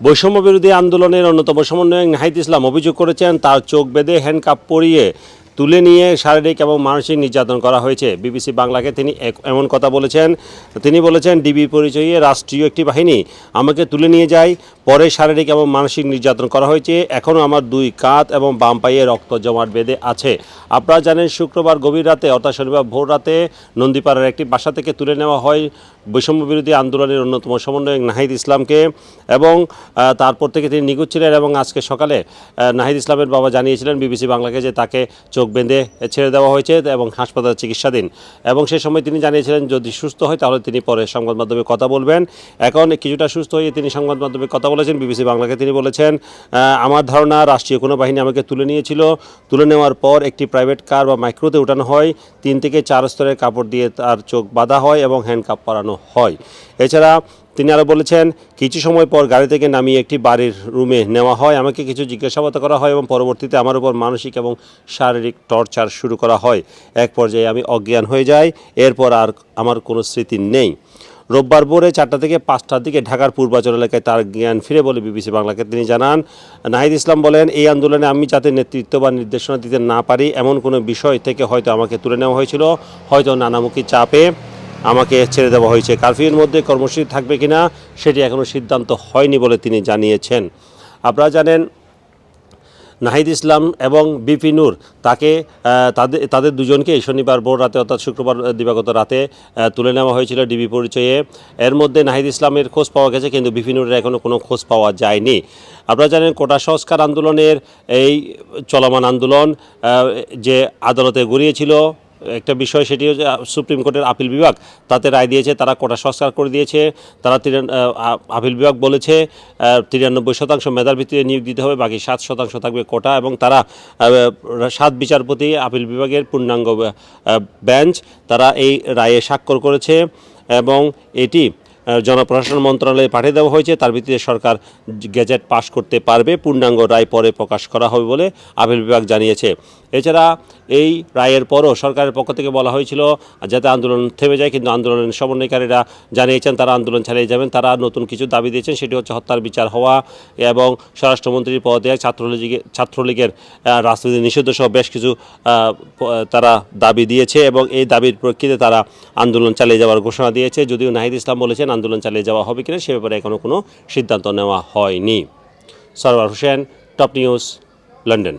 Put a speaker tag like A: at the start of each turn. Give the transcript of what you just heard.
A: বৈষম্য বিরোধী আন্দোলনের অন্যতম সমন্বয়ক নাহিদ ইসলাম অভিযোগ করেছেন তার চোখ বেঁধে হ্যান্ডকাপ পরিয়ে তুলে নিয়ে শারীরিক এবং মানসিক নির্যাতন করা হয়েছে। বিবিসি বাংলাকে তিনি এমন কথা বলেছেন। তিনি বলেছেন, ডিবি পরিচয়ে রাষ্ট্রীয় একটি বাহিনী আমাকে তুলে নিয়ে যায়। পরে শারীরিক এবং মানসিক নির্যাতন করা হয়েছে। এখনও আমার দুই কাঁধ এবং বাম পায়ে রক্ত জমাট বেঁধে আছে। আপনারা জানেন, শুক্রবার গভীর রাতে অর্থাৎ শনিবার ভোর রাতে নন্দীপাড়ার একটি বাসা থেকে তুলে নেওয়া হয় বৈষম্য বিরোধী আন্দোলনের অন্যতম সমন্বয়ক নাহিদ ইসলামকে এবং তারপর থেকে তিনি নিখোঁজ ছিলেন এবং আজকে সকালে নাহিদ ইসলামের বাবা জানিয়েছিলেন বিবিসি বাংলাকে যে তাকে চোখ বেঁধে ছেড়ে দেওয়া হয়েছে এবং হাসপাতালে চিকিৎসাধীন। এবং সে সময় তিনি জানিয়েছিলেন, যদি সুস্থ হয়, তাহলে তিনি পরে সংবাদ মাধ্যমে কথা বলবেন। এখন কিছুটা সুস্থ হয়ে তিনি সংবাদ মাধ্যমে কথা বলেছেন। বিবিসি বাংলাকে তিনি বলেছেন আমার ধারণা, রাষ্ট্রীয় কোনো বাহিনী আমাকে তুলে নিয়েছিল। তুলে নেওয়ার পর একটি প্রাইভেট কার বা মাইক্রোতে উঠানো হয়। তিন থেকে চার স্তরের কাপড় দিয়ে তার চোখ বাঁধা হয় এবং হ্যান্ডকাপ পরানো হয়। এছাড়া তিনি আরও বলেছেন, কিছু সময় পর গাড়ি থেকে নামিয়ে একটি বাড়ির রুমে নেওয়া হয়। আমাকে কিছু জিজ্ঞাসাবাদ করা হয় এবং পরবর্তীতে আমার উপর মানসিক এবং শারীরিক টর্চার শুরু করা হয়। এক পর্যায়ে আমি অজ্ঞান হয়ে যাই। এরপর আর আমার কোনো স্মৃতি নেই। রোববার ভোরে চারটা থেকে পাঁচটার দিকে ঢাকার পূর্বাচল এলাকায় তার জ্ঞান ফিরে বলে বিবিসি বাংলাকে তিনি জানান। নাহিদ ইসলাম বলেন, এই আন্দোলনে আমি যাতে নেতৃত্ব বা নির্দেশনা দিতে না পারি, এমন কোনো বিষয় থেকে হয়তো আমাকে তুলে নেওয়া হয়েছিল। হয়তো নানামুখী চাপে আমাকে ছেড়ে দেওয়া হয়েছে। কারফিউর মধ্যে কর্মসূচি থাকবে কিনা সেটি এখনও সিদ্ধান্ত হয়নি বলে তিনি জানিয়েছেন। আপনারা জানেন, নাহিদ ইসলাম এবং বিপি নূর তাকে তাদের তাদের দুজনকে শনিবার ভোর রাতে অর্থাৎ শুক্রবার দিবাগত রাতে তুলে নেওয়া হয়েছিল ডিবি পরিচয়ে। এর মধ্যে নাহিদ ইসলামের খোঁজ পাওয়া গেছে, কিন্তু বিপি নূরের এখনও কোনো খোঁজ পাওয়া যায়নি। আপনারা জানেন, কোটা সংস্কার আন্দোলনের এই চলমান আন্দোলন যে আদালতে গড়িয়েছিল একটা বিষয় সেটি হচ্ছে সুপ্রিম কোর্টের আপিল বিভাগ তাতে রায় দিয়েছে, তারা কোটা সংস্কার করে দিয়েছে, তারা আপিল বিভাগ বলেছে তিরানব্বই শতাংশ মেধার ভিত্তিতে নিয়োগ দিতে হবে, বাকি সাত শতাংশ থাকবে কোটা এবং তারা সাত বিচারপতি আপিল বিভাগের পূর্ণাঙ্গ বেঞ্চ, তারা এই রায়ে স্বাক্ষর করেছে এবং এটি জনপ্রশাসন মন্ত্রণালয়ে পাঠিয়ে দেওয়া হয়েছে, তার ভিত্তিতে সরকার গেজেট পাশ করতে পারবে, পূর্ণাঙ্গ রায় পরে প্রকাশ করা হবে বলে আপিল বিভাগ জানিয়েছে। এছাড়া এই রায়ের পরও সরকারের পক্ষ থেকে বলা হয়েছিল, যাতে আন্দোলন থেমে যায়, কিন্তু আন্দোলনের সমন্বয়কারীরা জানিয়েছেন তারা আন্দোলন চালিয়ে যাবেন, তারা নতুন কিছু দাবি দিয়েছেন, সেটি হচ্ছে হত্যার বিচার হওয়া এবং স্বরাষ্ট্রমন্ত্রীর পদত্যাগ ছাত্রলীগের ছাত্রলীগের রাজনীতি নিষিদ্ধ সহ বেশ কিছু তারা দাবি দিয়েছে এবং এই দাবির প্রেক্ষিতে তারা আন্দোলন চালিয়ে যাওয়ার ঘোষণা দিয়েছে। যদিও নাহিদ ইসলাম বলেছেন আন্দোলন চালিয়ে যাওয়া হবে কিনা, সে ব্যাপারে এখনও কোনো সিদ্ধান্ত নেওয়া হয়নি। Sarwar Hossain, top news, London.